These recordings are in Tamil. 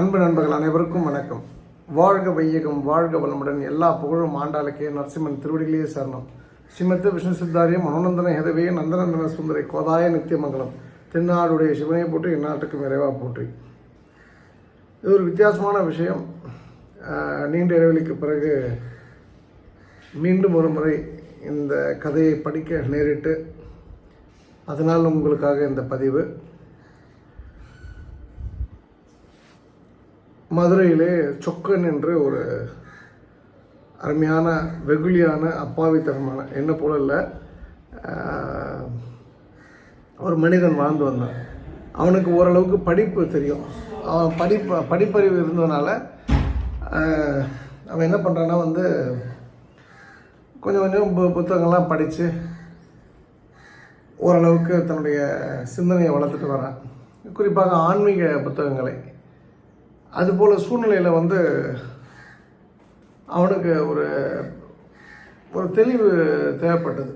அன்பு நண்பர்கள் அனைவருக்கும் வணக்கம். வாழ்க வையகம் வாழ்க வளமுடன் எல்லா புகழும் ஆண்டாளுக்கே நரசிம்மன் திருவடிகளையே சரணம். ஸ்ரீமத்த விஷ்ணு சித்தாரியம் மனோநந்தன ஹெதவே நந்தநந்தன சுந்தரை கோதாய நித்தியமங்கலம் தென்னாடுடைய சிவனை போற்றி இந்நாட்டுக்கு விரைவாக போற்றி. இது ஒரு வித்தியாசமான விஷயம். நீண்ட இடைவெளிக்கு பிறகு மீண்டும் ஒரு முறை இந்த கதையை படிக்க நேரிட்டு அதனால் உங்களுக்காக இந்த பதிவு. மதுரையிலே சொக்கன் என்று ஒரு அருமையான வெகுளியான அப்பாவித்தனமான என்ன போல இல்லை ஒரு மனிதன் வாழ்ந்து வந்தான். அவனுக்கு ஓரளவுக்கு படிப்பு தெரியும். அவன் படிப்பு படிப்பறிவு இருந்ததுனால அவன் என்ன பண்ணுறான்னா வந்து கொஞ்சம் கொஞ்சம் பு புத்தகங்கள்லாம் படித்து ஓரளவுக்கு தன்னுடைய சிந்தனையை வளர்த்துட்டு வரான். குறிப்பாக ஆன்மீக புத்தகங்களை. அதுபோல் சூழ்நிலையில் வந்து அவனுக்கு ஒரு ஒரு தெளிவு தேவைப்பட்டது.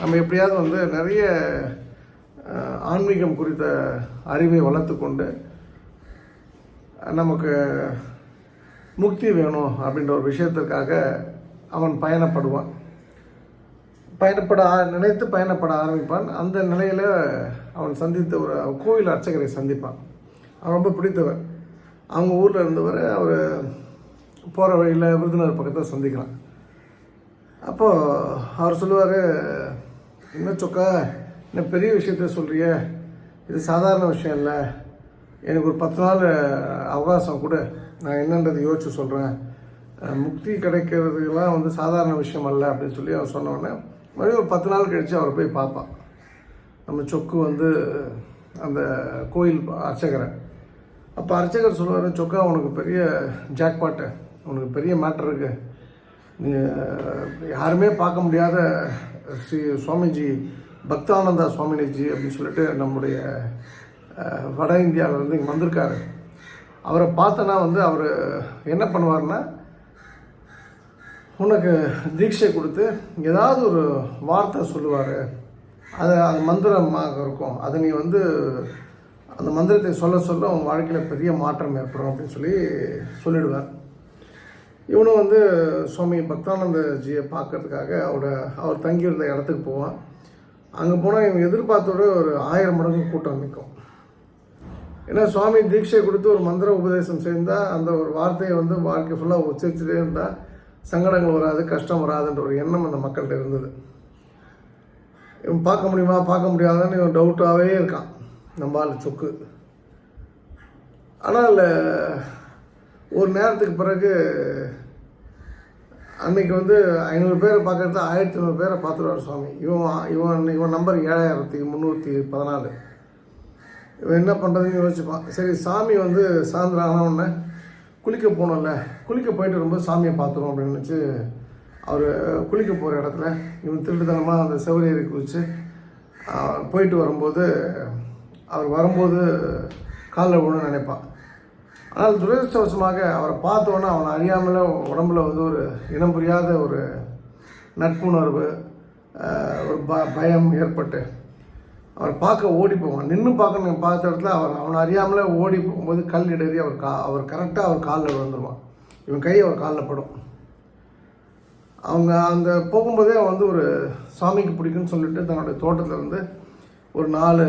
நம்ம எப்படியாவது வந்து நிறைய ஆன்மீகம் குறித்த அறிவை வளர்த்து கொண்டு நமக்கு முக்தி வேணும் அப்படின்ற ஒரு விஷயத்திற்காக அவன் பயணப்படுவான். பயணப்பட ஆ- நினைத்து பயணப்பட ஆரம்பிப்பான். அந்த நிலையில் அவன் சந்தித்த ஒரு கோவில் அர்ச்சகரை சந்திப்பான். அவன் ரொம்ப பிடித்தவன். அவங்க ஊரில் இருந்தவர் அவர் போகிற வழியில் விருதுநகர் பக்கத்தில் சந்திக்கிறான் அப்போது அவர் சொல்லுவார் என்ன சொக்கா என்ன பெரிய விஷயத்த சொல்கிறிய இது சாதாரண விஷயம் இல்லை. எனக்கு ஒரு பத்து நாள் அவகாசம் கூட. நான் என்னன்றது யோசிச்சு சொல்கிறேன் முக்தி கிடைக்கிறதுலாம் வந்து சாதாரண விஷயம் அல்ல அப்படின்னு சொல்லி அவர் சொன்னோடனே மறுபடியும் ஒரு பத்து நாள் கழித்து அவரை போய் பார்ப்பான். நம்ம சொக்கு வந்து அந்த கோயில் அர்ச்சகரை. அப்போ அர்ச்சகர் சொல்லுவார் சொக்கா உனக்கு பெரிய ஜாக்பாட்டு உனக்கு பெரிய மேட்ரு இருக்கு. நீ யாருமே பார்க்க முடியாத ஸ்ரீ சுவாமிஜி பக்தானந்தா சுவாமிஜி அப்படின்னு சொல்லிட்டு நம்முடைய வட இந்தியாவிலேருந்து இங்கே வந்திருக்காரு. அவரை பார்த்தனா வந்து அவர் என்ன பண்ணுவார்னா உனக்கு தீட்சை கொடுத்து ஏதாவது ஒரு வார்த்தை சொல்லுவார். அது அது மந்திரமாக இருக்கும். அதை நீ வந்து அந்த மந்திரத்தை சொல்ல சொல்ல அவன் வாழ்க்கையில் பெரிய மாற்றம் ஏற்படும் அப்படின்னு சொல்லி சொல்லிடுவார். இவனும் வந்து சுவாமி பக்தானந்தஜியை பார்க்கறதுக்காக அவரோட அவர் தங்கியிருந்த இடத்துக்கு போவான். அங்கே போனால் இவன் எதிர்பார்த்தோட ஒரு ஆயிரம் மடங்கு கூட்டம் நிற்கும். ஏன்னா சுவாமி தீட்சை கொடுத்து ஒரு மந்திர உபதேசம் செய்தால் அந்த ஒரு வார்த்தையை வந்து வாழ்க்கை ஃபுல்லாக உச்சரிச்சுட்டே இருந்தால் சங்கடங்கள் வராது கஷ்டம் வராதுன்ற ஒரு எண்ணம் அந்த மக்கள்கிட்ட இருந்தது. இவன் பார்க்க முடியுமா? பார்க்க முடியாதான்னு இவன் டவுட்டாகவே இருக்கான். நம்பால் சொக்கு. ஆனால் ஒரு நேரத்துக்கு பிறகு அன்னைக்கு வந்து ஐநூறு பேரை பார்க்குறது ஆயிரத்தி ஐநூறு பேரை பார்த்துருவார் சுவாமி. இவன் இவன் இவன் நம்பர் ஏழாயிரத்தி முந்நூற்றி பதினாலு. இவன் என்ன பண்ணுறதுன்னு யோசிச்சுப்பான் சரி சாமி வந்து சாயந்தரம் ஆன உடனே குளிக்க போகணும்ல குளிக்க போயிட்டு வரும்போது சாமியை பார்த்துருவோம் அப்படின்னு நினச்சி அவர் குளிக்க போகிற இடத்துல இவன் திருட்டுத்தனமாக அந்த செவரேறி குளித்து போயிட்டு வரும்போது அவர் வரும்போது காலில் விழணும்னு நினைப்பான். ஆனால் துரதிருஷ்டவசமாக அவரை பார்த்தோன்னே அவனை அறியாமல் உடம்புல வந்து ஒரு இனம் புரியாத ஒரு நட்புணர்வு ஒரு ப பயம் ஏற்பட்டு அவர் பார்க்க ஓடி போவான். நின்று பார்க்கணும் பார்த்த இடத்துல அவர் அவனை அறியாமலே ஓடி போகும்போது கல் இடறி அவர் கா அவர் கரெக்டாக அவர் காலில் விழுந்துருவான். இவன் கை அவர் காலில் படும். அவங்க அந்த போகும்போதே அவன் வந்து ஒரு சாமிக்கு பிடிக்குன்னு சொல்லிட்டு தன்னுடைய தோட்டத்தில் இருந்து ஒரு நாலு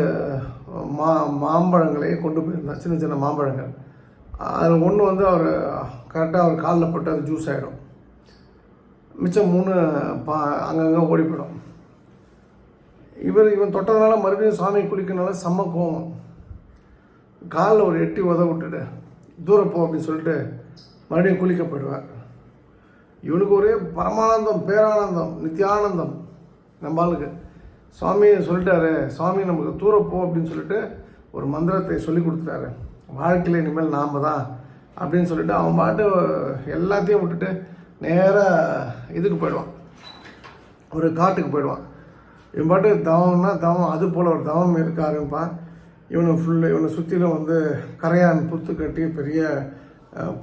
மா மாம்பழங்களையும் கொண்டு போயிருந்தான் சின்ன சின்ன மாம்பழங்கள். அதில் ஒன்று வந்து அவர் கரெக்டாக அவர் காலில் போட்டு அது ஜூஸ் ஆகிடும் மிச்சம் மூணு பா அங்கங்கே ஓடி போயிடும். இவர் இவன் தொட்டதுனால மறுபடியும் சாமி குளிக்கனால செம்ம கோவம் காலில் ஒரு எட்டி உத விட்டுட்டு தூரம் போ அப்படின்னு சொல்லிட்டு மறுபடியும் குளிக்க போயிடுவார். இவனுக்கு ஒரே பரமானந்தம் பேரானந்தம் நித்தியானந்தம் நம்ம ஆளுக்கு. சுவாமி சொல்லிட்டாரு சுவாமி நமக்கு தூரம் போ அப்படின்னு சொல்லிட்டு ஒரு மந்திரத்தை சொல்லி கொடுத்துட்டாரு. வாழ்க்கையில் இனிமேல் நாம் தான் அப்படின்னு சொல்லிட்டு அவன் பாட்டு எல்லாத்தையும் விட்டுட்டு நேராக இதுக்கு போயிடுவான். ஒரு காட்டுக்கு போயிடுவான். இவன் பாட்டு தவம்னா தவம் அது போல் ஒரு தவம் இருக்க ஆரம்பிப்பான் இவனை ஃபுல்லு இவனை சுற்றிலும் வந்து கரையான் புத்து கட்டி பெரிய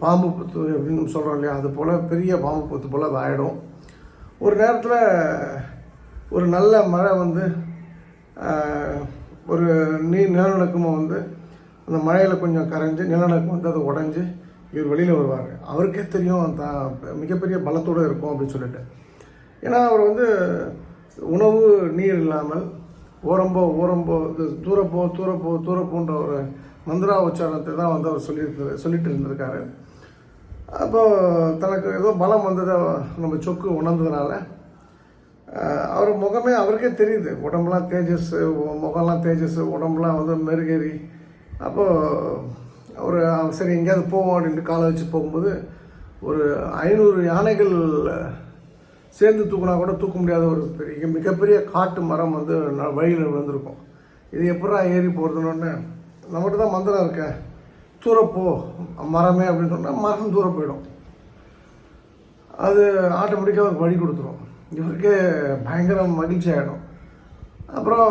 பாம்பு புத்து அப்படின்னு சொல்கிறோம் இல்லையா? அது போல் பெரிய பாம்பு புத்து போல் அது ஆகிடும் ஒரு நேரத்தில் ஒரு நல்ல மழை வந்து ஒரு நீர் நிலநடுக்கமாக வந்து அந்த மழையில் கொஞ்சம் கரைஞ்சி நிலநடுக்கம் வந்து அது உடஞ்சி இவர் வெளியில் வருவார். அவருக்கே தெரியும் தான் மிகப்பெரிய பலத்தோடு இருக்கும் அப்படின்னு சொல்லிட்டு. ஏன்னா அவர் வந்து உணவு நீர் இல்லாமல் ஓரம்போ ஓரம்போ இது தூரப்போ தூரப்போ தூரப்போன்ற ஒரு மந்திரா உச்சாரணத்தை தான் வந்து அவர் சொல்லியிருக்காரு சொல்லிட்டு இருந்திருக்காரு. அப்போது தனக்கு ஏதோ பலம் வந்ததை நம்ம சொக்கு உணர்ந்ததுனால அவர் முகமே அவருக்கே தெரியுது. உடம்புலாம் தேஜஸ் முகம்லாம் தேஜஸ் உடம்புலாம் வந்து மெருகேறி. அப்போது அவர் சரி எங்கேயாவது போவோம் அப்படின்ட்டு காலை வச்சு போகும்போது ஒரு ஐநூறு யானைகள் சேர்ந்து தூக்குனா கூட தூக்க முடியாத ஒரு பெரிய மிகப்பெரிய காட்டு மரம் வந்து ந- வழியில் விழுந்திருக்கும். இது எப்படா ஏறி போகிறதுனோடனே நம்மகிட்ட தான் மந்திரம் இருக்க. தூரப்போ மரமே அப்படின்னு சொன்னால் மரம் தூரம் போயிடும். அது ஆட்டோமேட்டிக்காக அவருக்கு வழி கொடுத்துரும். இவருக்கு பயங்கர மகிழ்ச்சி ஆகிடும் அப்புறம்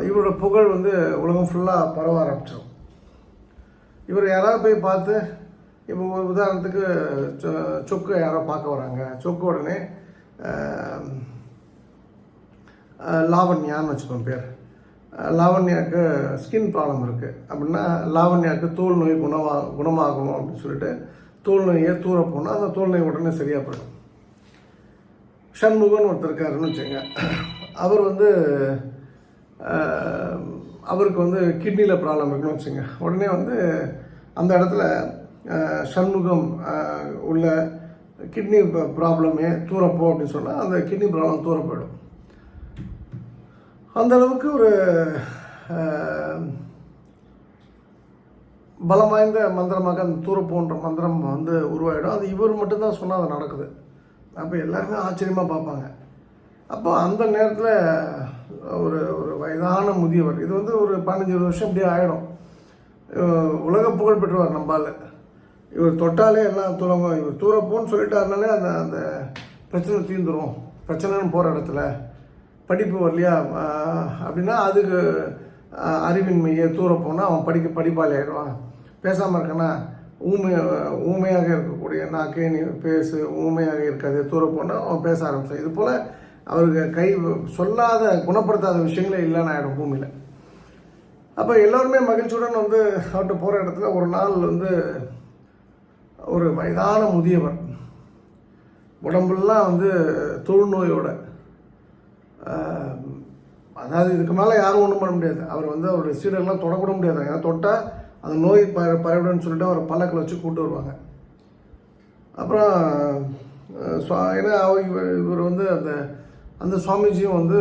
இவரோட புகழ் வந்து உலகம் ஃபுல்லாக பரவ ஆரம்பிச்சிடும் இவர் யாராவது போய் பார்த்து இப்போ ஒரு உதாரணத்துக்கு சொ- சொக்கு யாரோ பார்க்க வராங்க. சொக்கு உடனே லாவண்யான்னு வச்சுக்கோங்க பேர். லாவண்யாவுக்கு ஸ்கின் ப்ராப்ளம் இருக்குது அப்படின்னா லாவண்யாவுக்கு தோல் நோய் குணமாக குணமாகணும் அப்படின்னு சொல்லிட்டு தோல் நோயை தூர போனால் அந்த தோல் நோய் உடனே சரியாக போயிடும். சண்முகன் ஒருத்தர் இருக்காருன்னு வச்சுங்க அவர் வந்து அவருக்கு வந்து கிட்னியில் ப்ராப்ளம் இருக்குன்னு வச்சுங்க உடனே வந்து அந்த இடத்துல சண்முகம் உள்ள கிட்னி ப்ராப்ளமே தூரப்போ அப்படின்னு சொன்னால் அந்த கிட்னி ப்ராப்ளம் தூர போயிடும். அந்த அளவுக்கு ஒரு பலம் வாய்ந்த மந்திரமாக அந்த தூரப்போன்ற மந்திரம் வந்து உருவாகிடும் அது இவர் மட்டும்தான் சொன்னால் அது நடக்குது. அப்போ எல்லாருமே ஆச்சரியமாக பார்ப்பாங்க. அப்போ அந்த நேரத்தில் ஒரு ஒரு வயதான முதியவர் இது வந்து ஒரு பதினஞ்சு இருபது வருஷம் இப்படியே ஆகிடும் உலக புகழ் பெற்றவர் நம்பால் இவர் தொட்டாலே எல்லாம் துலங்கும் இவர் தூரப்போன்னு சொல்லிட்டாருனாலே அந்த அந்த பிரச்சனை தீர்ந்துரும் பிரச்சனைன்னு போகிற இடத்துல படிப்பு வரலையா? அப்படின்னா அதுக்கு ஆஹ், அறிவின்மையை தூர போனால் அவன் படிக்க படிப்பாளி ஆகிடுவான் பேசாமல் இருக்கேன்னா ஊமை ஊமையாக இருக்கக்கூடிய நாக்கே நீ பேசு ஊமையாக இருக்காது தூர போனால் அவன் பேச ஆரம்பிச்சான் இது போல் அவருக்கு கை சொல்லாத குணப்படுத்தாத விஷயங்களே இல்லைன்னு ஆகிடும் பூமியில். அப்போ எல்லோருமே மகிழ்ச்சியுடன் வந்து அவர்கிட்ட போகிற இடத்துல ஒரு நாள் வந்து ஒரு வயதான முதியவர் உடம்புலாம் வந்து தொழுநோயோட அதாவது இதுக்கு மேலே யாரும் ஒன்றும் பண்ண முடியாது. அவர் வந்து அவருடைய சீடர்லாம் தொடக்கூட முடியாது. ஏன்னா தொட்டால் அந்த நோய் ப பரவிடும்னு சொல்லிட்டு அவரை பல்லக்கில் வச்சு கூட்டு வருவாங்க. அப்புறம் சுவா- ஏன்னா அவர் இவர் இவர் வந்து அந்த அந்த சுவாமிஜியும் வந்து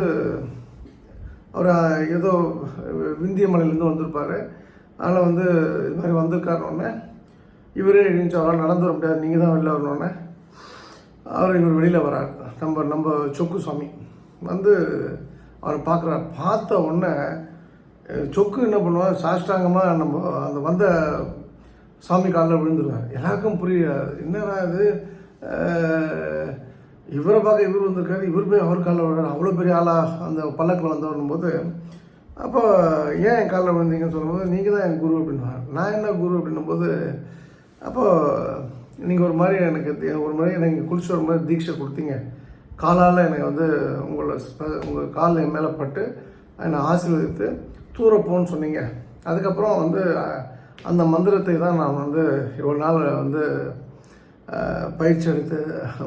அவர் ஏதோ விந்திய மலையிலேருந்து வந்திருப்பார். அதனால் வந்து இது மாதிரி வந்திருக்காருன்னொடனே இவரே எழுந்துச்சு அவரால் நடந்து வர முடியாது நீங்கள் தான் வெளில வரணுன்னே அவர் இவர் வெளியில் வரார். நம்ம நம்ம சொக்கு சுவாமி வந்து அவரை பார்க்குறார். பார்த்த உடனே சொக்கு என்ன பண்ணுவார் சாஷ்டாங்கமாக நம்ம அந்த வந்த சாமி காலில் விழுந்துருவார். எல்லாருக்கும் புரியாது என்னடா இது? இவரை பார்க்க இவர் வந்திருக்காரு இவர் போய் அவர் காலில் விழுறாரு. அவ்வளோ பெரிய ஆளாக அந்த பல்லக்கில் வந்தவரும் போது அப்போ ஏன் என் காலில் விழுந்தீங்கன்னு சொல்லும்போது நீங்கள் தான் என் குரு அப்படின்வார் நான் என்ன குரு அப்படின்னும்போது அப்போது நீங்கள் ஒரு மாதிரி எனக்கு ஒரு மாதிரி எனக்கு குளிச்சு ஒரு மாதிரி தீட்சை கொடுத்தீங்க. காலால் எனக்கு வந்து உங்களை உங்கள் காலில் என் மேலே பட்டு என்னை ஆசீர்வதித்து தூரப்போன்னு சொன்னீங்க. அதுக்கப்புறம் வந்து அந்த மந்திரத்தை தான் நான் வந்து இவ்வளோ நாள் வந்து பயிற்சி எடுத்து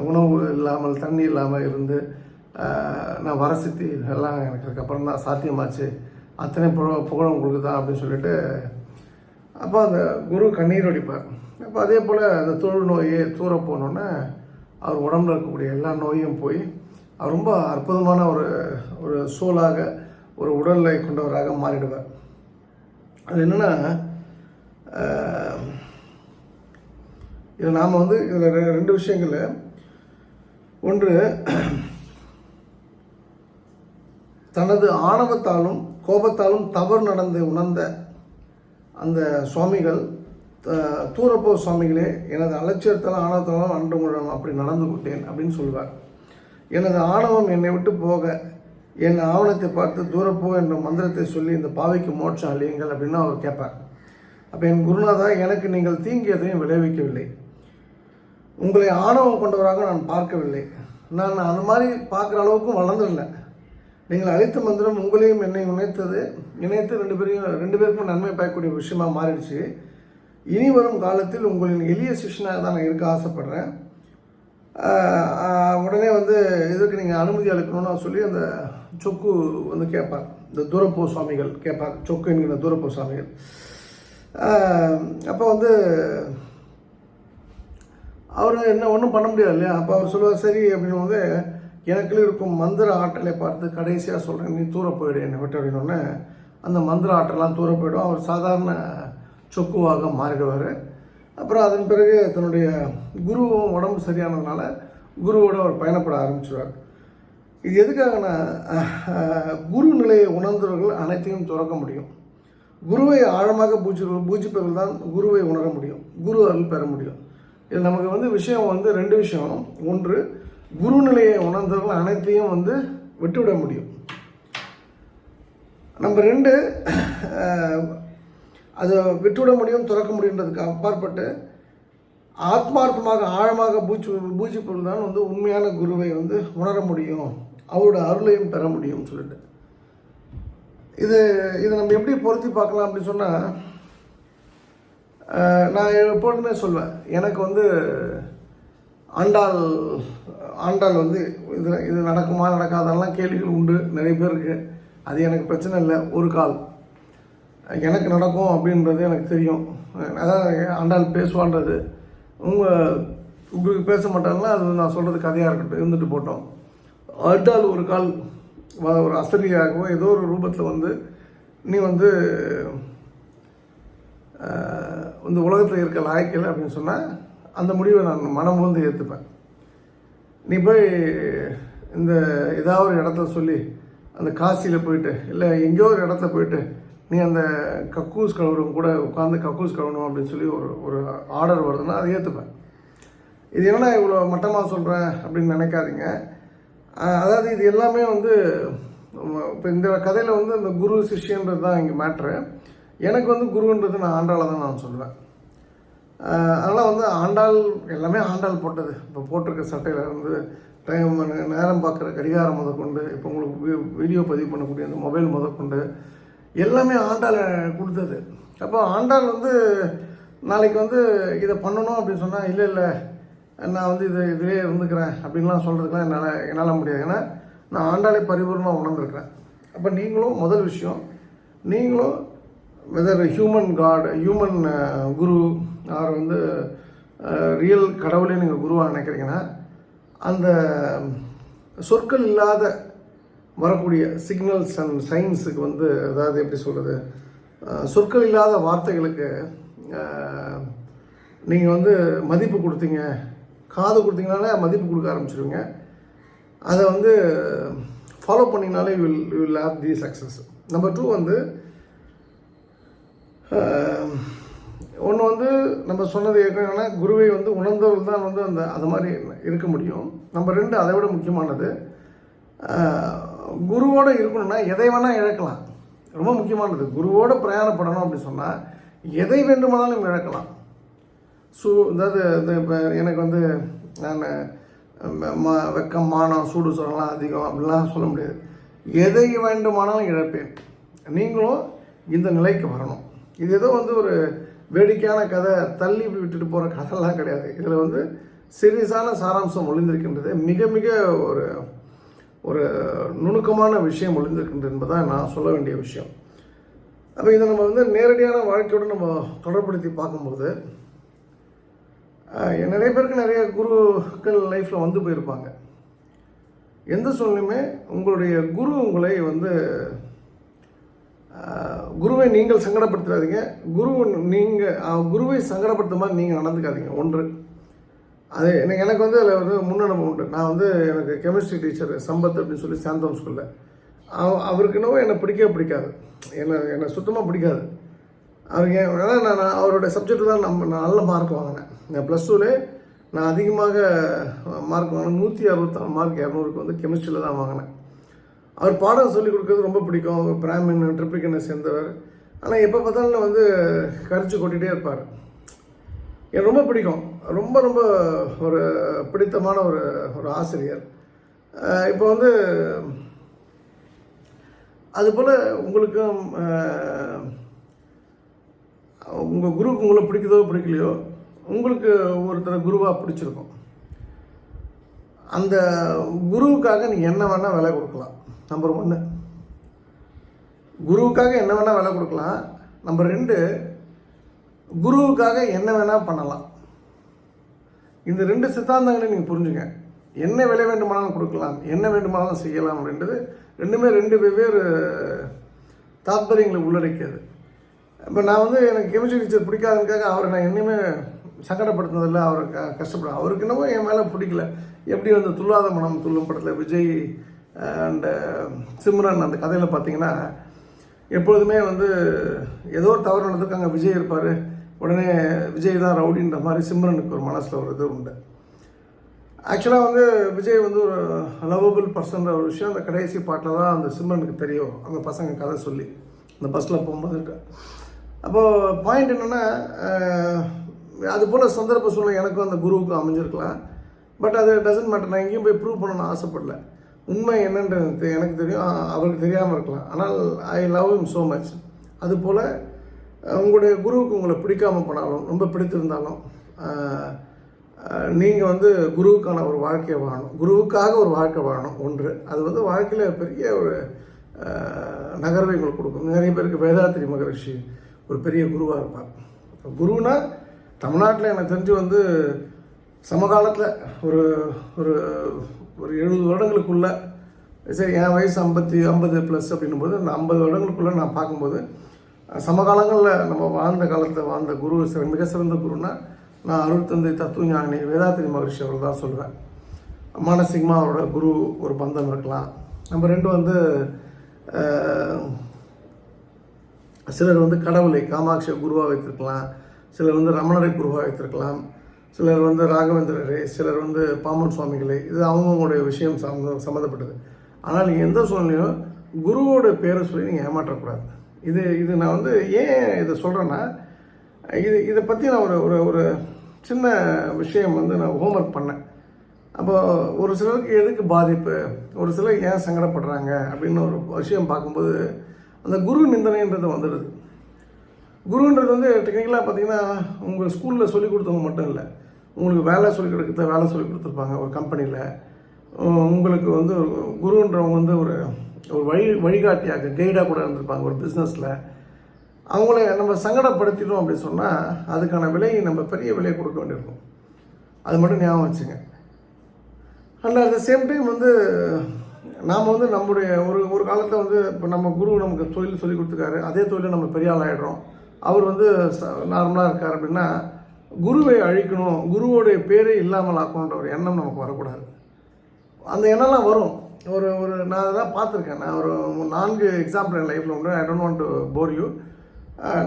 உணவு இல்லாமல் தண்ணி இல்லாமல் இருந்து நான் வரசித்தி எல்லாம் எனக்கு அதுக்கப்புறம் தான் சாத்தியமாச்சு. அத்தனை புகழ் புகழும் உங்களுக்கு தான் அப்படின்னு சொல்லிட்டு அப்போ அந்த குரு கண்ணீர் வடிப்பார். அப்போ அதே போல் அந்த தொழு நோயை தூர போனோன்னே அவர் உடம்புல இருக்கக்கூடிய எல்லா நோயும் போய் அவர் ரொம்ப அற்புதமான ஒரு ஒரு சூழாக ஒரு உடலை கொண்டவராக மாறிடுவார். அது என்னென்னா இதில் நாம் வந்து இதில் ரெண்டு விஷயங்கள் ஒன்று தனது ஆணவத்தாலும் கோபத்தாலும் தவறு நடந்து உணர்ந்த அந்த சுவாமிகள் தூரப்போ சுவாமிகளே எனது அலட்சியத்தாலும் ஆணவத்தாலும் அன்று அப்படி நடந்து கொண்டேன் அப்படின்னு சொல்லுவார் எனது ஆணவம் என்னை விட்டு போக என் ஆவணத்தை பார்த்து தூரப்போ என்ற மந்திரத்தை சொல்லி இந்த பாவைக்கு மோட்சம் அழியுங்கள் அப்படின்னு அவர் கேட்பார். அப்போ என் குருநாதா எனக்கு நீங்கள் தீங்கியதையும் விளைவிக்கவில்லை. உங்களை ஆணவம் கொண்டவராக நான் பார்க்கவில்லை. நான் அந்த மாதிரி பார்க்குற அளவுக்கும் வளர்ந்துடல நீங்கள் அழைத்த மந்திரம் உங்களையும் என்னை இணைத்தது இணைத்து ரெண்டு பேரையும் ரெண்டு பேருக்கும் நன்மை பயக்கக்கூடிய விஷயமா மாறிடுச்சு. இனி வரும் காலத்தில் உங்களின் எளிய சிஷ்யனாக தான் நான் இருக்க ஆசைப்பட்றேன். உடனே வந்து இதற்கு நீங்கள் அனுமதி அளிக்கணும்னு சொல்லி அந்த சொக்கு வந்து கேட்பார். இந்த தூரப்போ சுவாமிகள் கேட்பார். சொக்கு என்கிற தூரப்போ சுவாமிகள். அப்போ வந்து அவர் என்ன ஒன்றும் பண்ண முடியாது இல்லையா? அப்போ அவர் சொல்லுவார் சரி அப்படின்னு வந்து எனக்குள்ள இருக்கும் மந்திர ஆற்றலை பார்த்து கடைசியாக சொல்கிறேன் நீ தூர போயிடு என்னை விட்டு அப்படின்னோடனே அந்த மந்திர ஆற்றலாம் தூர போயிடும். அவர் சாதாரண சொக்குவாக மாறிடுவார் அப்புறம் அதன் பிறகு தன்னுடைய குருவும் உடம்பு சரியானதுனால குருவோட அவர் பயணப்பட ஆரம்பிச்சிடுவார் இது எதுக்காகனா குரு நிலையை உணர்ந்தவர்கள் அனைத்தையும் துறக்க முடியும். குருவை ஆழமாக பூஜி பூஜிப்பவர்கள் தான் குருவை உணர முடியும். குரு அருள் பெற முடியும். இதில் நமக்கு வந்து விஷயம் வந்து ரெண்டு விஷயம். ஒன்று குரு நிலையை உணர்ந்தவர்கள் அனைத்தையும் வந்து விட்டுவிட முடியும். நம்ம ரெண்டு அதை விட்டுவிட முடியும் துறக்க முடியுன்றதுக்கு அப்பாற்பட்டு ஆத்மார்த்தமாக ஆழமாக பூச்சி பூஜிப்பவர்கள் தான் வந்து உண்மையான குருவை வந்து உணர முடியும். அவரோட அருளையும் பெற முடியும்னு சொல்லிட்டு. இது இதை நம்ம எப்படி பொருத்தி பார்க்கலாம் அப்படின்னு சொன்னால் நான் எப்பொழுதுமே சொல்வேன் எனக்கு வந்து ஆண்டாள் ஆண்டாள் வந்து இது இது நடக்குமா நடக்காதெல்லாம் கேள்விகள் உண்டு நிறைய பேருக்கு அது எனக்கு பிரச்சனை இல்லை ஒரு கால். எனக்கு நடக்கும் அப்படின்றது எனக்கு தெரியும். அதான் ஆண்டாள் பேசுவான்றது. உங்கள் உங்களுக்கு பேச மாட்டாங்கன்னா அது நான் சொல்கிறது கதையாக இருக்கட்டும் இருந்துட்டு போட்டோம். ஆண்டாள் ஒரு கால் ஒரு அசரியாகவோ ஏதோ ஒரு ரூபத்தில் வந்து நீ வந்து இந்த உலகத்தில் இருக்க லாய்க்கல அப்படின்னு சொன்னால் அந்த முடிவை நான் மனம் வந்து ஏற்றுப்பேன் நீ போய் இந்த ஏதாவது ஒரு இடத்த சொல்லி அந்த காசியில் போயிட்டு இல்லை எங்கேயோ ஒரு இடத்துல போயிட்டு நீ அந்த கக்கூஸ் கழுவுறவங்க கூட உட்காந்து கக்கூஸ் கழுவணும் அப்படின்னு சொல்லி ஒரு ஒரு ஆர்டர் வருதுன்னா அதை ஏற்றுப்பேன் இது என்னடா இவ்வளோ மட்டமாக சொல்கிறேன் அப்படின்னு நினைக்காதீங்க. அதாவது இது எல்லாமே வந்து இப்போ இந்த கதையில் வந்து இந்த குரு சிஷ்யன்றது தான் இங்கே மேட்ரு எனக்கு வந்து குருன்றது நான் ஆண்டாளை தான் நான் சொல்லுவேன். அதனால் வந்து ஆண்டாள் எல்லாமே ஆண்டாள் போட்டது. இப்போ போட்டிருக்க சட்டையில் இருந்து டைம் நேரம் பார்க்குற கடிகாரம் முதற்கொண்டு இப்போ உங்களுக்கு வீ- வீடியோ பதிவு பண்ணக்கூடிய அந்த மொபைல் முதற்கொண்டு எல்லாமே ஆண்டாள் கொடுத்தது. அப்போ ஆண்டாள் வந்து நாளைக்கு வந்து இதை பண்ணணும் அப்படின்னு சொன்னால் இல்லை இல்லை நான் வந்து இது இதிலே இருந்துக்கிறேன் அப்படின்லாம் சொல்கிறதுக்குலாம் என்னால் என்னால் முடியாது. ஏன்னா நான் ஆண்டாலே பரிபூர்ணமாக உணர்ந்துருக்கிறேன். அப்போ நீங்களும் முதல் விஷயம் நீங்களும் whether human god human guru or வந்து ரியல் கடவுளே நீங்கள் குருவாக நினைக்கிறீங்கன்னா அந்த சொற்கள் இல்லாத வரக்கூடிய சிக்னல்ஸ் அண்ட் சயின்ஸுக்கு வந்து அதாவது எப்படி சொல்கிறது சொற்கள் இல்லாத வார்த்தைகளுக்கு நீங்கள் வந்து மதிப்பு கொடுத்தீங்க காது கொடுத்தீங்கனாலே மதிப்பு கொடுக்க ஆரம்பிச்சிருவீங்க. அதை வந்து ஃபாலோ பண்ணிங்கனாலே you will you will have the success number two வந்து ஒன்று வந்து நம்ம சொன்னது ஏற்கனவே குருவை வந்து உணர்ந்தவர்கள் தான் வந்து அந்த அது மாதிரி இருக்க முடியும். நம்பர் ரெண்டு அதை விட முக்கியமானது குருவோடு குருவோட இருக்கணும்னா எதை வேணால் இழக்கலாம். ரொம்ப முக்கியமானது குருவோடு பிரயாணப்படணும் அப்படின்னு சொன்னால் எதை வேண்டுமானாலும் இழக்கலாம். சூ அதாவது இந்த இப்போ எனக்கு வந்து நான் மா வெக்கம் மானம் சூடு சொல்லலாம் அதிகம் அப்படிலாம் சொல்ல முடியாது. எதை வேண்டுமானாலும் இழப்பேன். நீங்களும் இந்த நிலைக்கு வரணும். இது ஏதோ வந்து ஒரு வேடிக்கையான கதை தள்ளி விட்டுட்டு போகிற கதைலாம் கிடையாது. இதில் வந்து சீரியஸான சாராம்சம் ஒளிந்திருக்கின்றது. மிக மிக ஒரு ஒரு நுணுக்கமான விஷயம் ஒளிந்திருக்கின்றது என்பதான் நான் சொல்ல வேண்டிய விஷயம். அப்போ இதை நம்ம வந்து நேரடியான வாழ்க்கையோடு நம்ம தொடர்படுத்தி பார்க்கும்போது நிறைய பேருக்கு நிறைய குருக்கள் லைஃப்பில் வந்து போயிருப்பாங்க. எந்த சூழ்நிலையுமே உங்களுடைய குரு உங்களை வந்து குருவை நீங்கள் சங்கடப்படுத்தாதீங்க குரு நீங்கள் குருவை சங்கடப்படுத்த மாதிரி நீங்கள் நடந்துக்காதீங்க. ஒன்று. அது எனக்கு எனக்கு வந்து அதில் வந்து முன்னனுபவம் உண்டு. நான் வந்து எனக்கு கெமிஸ்ட்ரி டீச்சர் சம்பத் அப்படின்னு சொல்லி சாந்தோம் ஸ்கூலில் அவ அவருக்கு என்னவோ என்னை பிடிக்கவே பிடிக்காது. என்னை என்னை சுத்தமாக பிடிக்காது. அவருக்கு ஏன் ஏன்னா நான் அவருடைய அவரோட சப்ஜெக்ட் தான் நம்ம நல்ல மார்க் வாங்கினேன். ப்ளஸ் டூவில் நான் அதிகமாக மார்க் வாங்கினேன் நூற்றி அறுபத்தாறு மார்க் இரநூறுக்கு வந்து கெமிஸ்ட்ரியில் தான் வாங்கினேன். அவர் பாடம் சொல்லிக் கொடுக்கறது ரொம்ப பிடிக்கும். அவர் பிராமின் ட்ரிப்ளிகனை சேர்ந்தவர். ஆனால் எப்போ பார்த்தாலும் வந்து கரைச்சி கொட்டிகிட்டே இருப்பார். எனக்கு ரொம்ப பிடிக்கும். ரொம்ப ரொம்ப ஒரு பிடித்தமான ஒரு ஒரு ஆசிரியர். இப்போ வந்து அதுபோல் உங்களுக்கும் உங்கள் குருவுக்கு உங்களை பிடிக்குதோ பிடிக்கலையோ உங்களுக்கு ஒருத்தரை குருவாக பிடிச்சிருக்கும். அந்த குருவுக்காக நீங்கள் என்ன வேணால் விலை கொடுக்கலாம். நம்பர் ஒன்று குருவுக்காக என்ன வேணால் விலை கொடுக்கலாம். நம்பர் ரெண்டு குருவுக்காக என்ன வேணால் பண்ணலாம். இந்த ரெண்டு சித்தாந்தங்களையும் நீங்கள் புரிஞ்சுங்க என்ன விலை வேண்டுமானாலும் கொடுக்கலாம் என்ன வேண்டுமானாலும் செய்யலாம் அப்படின்றது ரெண்டுமே ரெண்டு வெவ்வேறு தாத்பரியங்களை உள்ளடக்கியது. இப்போ நான் வந்து எனக்கு கெமிஸ்ட்ரி டீச்சர் பிடிக்காததுக்காக அவரை நான் என்னையுமே சங்கடப்படுத்தினதில்லை அவர் க கஷ்டப்படும். அவருக்கு என்னவோ என் மேலே பிடிக்கல. எப்படி வந்து துல்லாத மனம் துள்ளும் படத்தில் விஜய் அண்டு சிம்ரன் அந்த கதையில் பார்த்தீங்கன்னா எப்பொழுதுமே வந்து ஏதோ ஒரு தவறு நடந்திருக்காங்க விஜய் இருப்பார். உடனே விஜய் தான் ரவுடின்ற மாதிரி சிம்ரனுக்கு ஒரு மனசில் ஒரு இது உண்டு. ஆக்சுவலாக வந்து விஜய் வந்து ஒரு லவபிள் பர்சன்ற ஒரு விஷயம் அந்த கடைசி பாட்டில் தான் அந்த சிம்ரனுக்கு தெரியும். அந்த பசங்க கதை சொல்லி. அந்த பஸ்ஸில் போகும்போது. அப்போது பாயிண்ட் என்னென்னா அது போல் சந்தர்ப்ப சூழ்நிலை எனக்கும் அந்த குருவுக்கும் அமைஞ்சிருக்கலாம். பட் அது டசன்ட் மேட்டர் நான் எங்கேயும் போய் ப்ரூவ் பண்ணணும்னு ஆசைப்படல. உண்மை என்னன்றது தெ- எனக்கு தெரியும். அவருக்கு தெரியாமல் இருக்கலாம். ஆனால் I love him so much அதுபோல் உங்களுடைய குருவுக்கு உங்களை பிடிக்காமல் போனாலும் ரொம்ப பிடித்திருந்தாலும் நீங்கள் வந்து குருவுக்கான ஒரு வாழ்க்கையை வாழணும். குருவுக்காக ஒரு வாழ்க்கை வாழணும் ஒன்று. அது வந்து வாழ்க்கையில் பெரிய ஒரு நகர்வை உங்களுக்கு கொடுக்கும். நிறைய பேருக்கு வேதாத்திரி மகரிஷி ஒரு பெரிய குருவாக இருப்பார். குருனா தமிழ்நாட்டில் எனக்கு தெரிஞ்சு வந்து சமகாலத்தில் ஒரு ஒரு ஒரு எழுபது வருடங்களுக்குள்ளே சரி என் வயசு ஐம்பத்தி ஐம்பது ப்ளஸ் அப்படின்னும் போது அந்த ஐம்பது வருடங்களுக்குள்ளே நான் பார்க்கும்போது சமகாலங்களில் நம்ம வாழ்ந்த காலத்தில் வாழ்ந்த குரு மிக சிறந்த குருன்னா நான் அருள்தந்தை தத்துவஞானி வேதாத்திரி மகரிஷி அவர்கள் தான் சொல்லுவேன் மானசிகமாக அவரோட குரு ஒரு பந்தம் இருக்கலாம். நம்ம ரெண்டு வந்து சிலர் வந்து கடவுளை காமாட்சியை குருவாக வைத்திருக்கலாம். சிலர் வந்து ரமணரை குருவாக வைத்திருக்கலாம் சிலர் வந்து ராகவேந்திரரை சிலர் வந்து பாமன் சுவாமிகளை இது அவங்கவுங்களுடைய விஷயம் சம்மந்த சம்மந்தப்பட்டது. ஆனால் நீங்கள் எந்த சூழ்நிலையும் குருவோட பேரை சொல்லி நீங்கள் ஏமாற்றக்கூடாது. இது இது நான் வந்து ஏன் இதை சொல்கிறேன்னா இது இதை பற்றி நான் ஒரு ஒரு ஒரு சின்ன விஷயம் வந்து நான் ஹோம்ஒர்க் பண்ணேன். அப்போ ஒரு சிலருக்கு எதுக்கு பாதிப்பு? ஒரு சிலர் ஏன் சங்கடப்படுறாங்க? அப்படின்னு ஒரு விஷயம் பார்க்கும்போது அந்த குரு நிந்தனைன்றது வந்துடுது. குருன்றது வந்து டெக்னிக்கலாக பார்த்தீங்கன்னா உங்கள் ஸ்கூலில் சொல்லிக் கொடுத்தவங்க மட்டும் இல்லை. உங்களுக்கு வேலை சொல்லிக் கொடுக்குறத வேலை சொல்லிக் கொடுத்துருப்பாங்க ஒரு கம்பெனியில் உங்களுக்கு வந்து ஒரு குருன்றவங்க வந்து ஒரு ஒரு வழி வழிகாட்டியாக கைடாக கூட இருந்திருப்பாங்க ஒரு பிஸ்னஸில் அவங்கள நம்ம சங்கடப்படுத்திட்டோம் அப்படின்னு சொன்னால் அதுக்கான விலையை நம்ம பெரிய விலையை கொடுக்க வேண்டியிருக்கும். அது மட்டும் ஞாபகம் வச்சுங்க. And at the same time வந்து நாம் வந்து நம்முடைய ஒரு ஒரு காலத்தில் வந்து இப்போ நம்ம குரு நமக்கு தொழில் சொல்லி கொடுத்துருக்காரு. அதே தொழிலில் நம்ம பெரிய ஆள் ஆகிடுறோம் அவர் வந்து நார்மலாக இருக்கார் அப்படின்னா குருவை அழிக்கணும் குருவோடைய பேரே இல்லாமல் ஆக்கணுன்ற ஒரு எண்ணம் நமக்கு வரக்கூடாது. அந்த எண்ணம்லாம் வரும். ஒரு ஒரு நான் அதெல்லாம் பார்த்துருக்கேன். நான் ஒரு நான்கு எக்ஸாம்பிள் என் லைஃப்பில் உண்டு. I don't want to bore you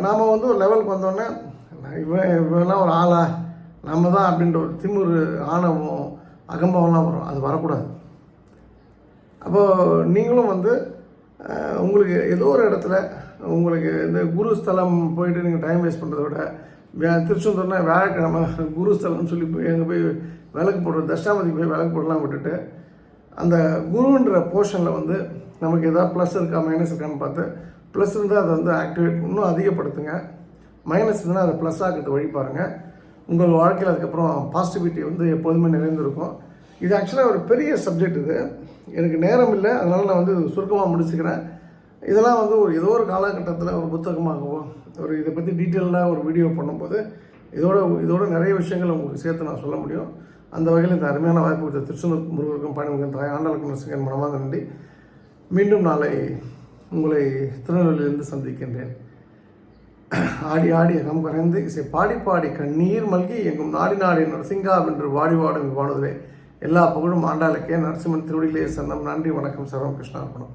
நாம் வந்து ஒரு லெவலுக்கு வந்தோடனே நான் இவன் இவெல்லாம் ஒரு ஆளா? நம்ம தான் அப்படின்ற ஒரு திமுர் ஆணவம் அகம்பவம்லாம் வரும். அது வரக்கூடாது. அப்போது நீங்களும் வந்து உங்களுக்கு ஏதோ ஒரு இடத்துல உங்களுக்கு இந்த குரு ஸ்தலம் போயிட்டு நீங்கள் டைம் வேஸ்ட் பண்ணுறத விட வே- திருச்செந்தூர்னா வியாழக்கிழமை குரு ஸ்தலம்னு சொல்லி போய் அங்கே போய் விளக்கு போடுற தஷ்டாமதிக்கு போய் விளக்கு போடலாம் விட்டுட்டு அந்த குருன்ற போர்ஷனில் வந்து நமக்கு எதாவது ப்ளஸ் இருக்கா மைனஸ் இருக்கான்னு பார்த்து ப்ளஸ் இருந்தால் அதை வந்து ஆக்டிவேட் இன்னும் அதிகப்படுத்துங்க. மைனஸ் இருந்தால் அதை ப்ளஸ் ஆக்கிறது வழி பாருங்கள் உங்கள் வாழ்க்கையில் அதுக்கப்புறம் பாசிட்டிவிட்டி வந்து எப்போதுமே நிறைந்திருக்கும். இது ஆக்சுவலாக ஒரு பெரிய சப்ஜெக்ட் இது. எனக்கு நேரம் இல்லை அதனால் நான் வந்து சுருக்கமாக முடிச்சுக்கிறேன். இதெல்லாம் வந்து ஒரு ஏதோ ஒரு காலகட்டத்தில் ஒரு புத்தகமாகவோ ஒரு இதை பற்றி டீட்டெயிலாக ஒரு வீடியோ பண்ணும்போது இதோட இதோட நிறைய விஷயங்கள் உங்களுக்கு சேர்த்து நான் சொல்ல முடியும். அந்த வகையில் இந்த அருமையான வாய்ப்பு கொடுத்த திருச்செந்தூர் முருகருக்கும் பணிமுகன் தாய் ஆண்டாளுக்கும் நரசிங்கன் மனமாக நன்றி. மீண்டும் நாளை உங்களை திருநெல்வேலியிலிருந்து சந்திக்கின்றேன். ஆடி ஆடி அகம் கரைந்து இசை பாடி பாடி கண்ணீர் மல்கி எங்கும் நாடி நாடி நரசிங்கா வென்று வாடி வாடும் வாடுதலே எல்லா புகழும் ஆண்டாளுக்கே. நரசிம்மன் திருவடிகளே சரணம். நன்றி வணக்கம் சர்வம் கிருஷ்ணார்ப்பணம்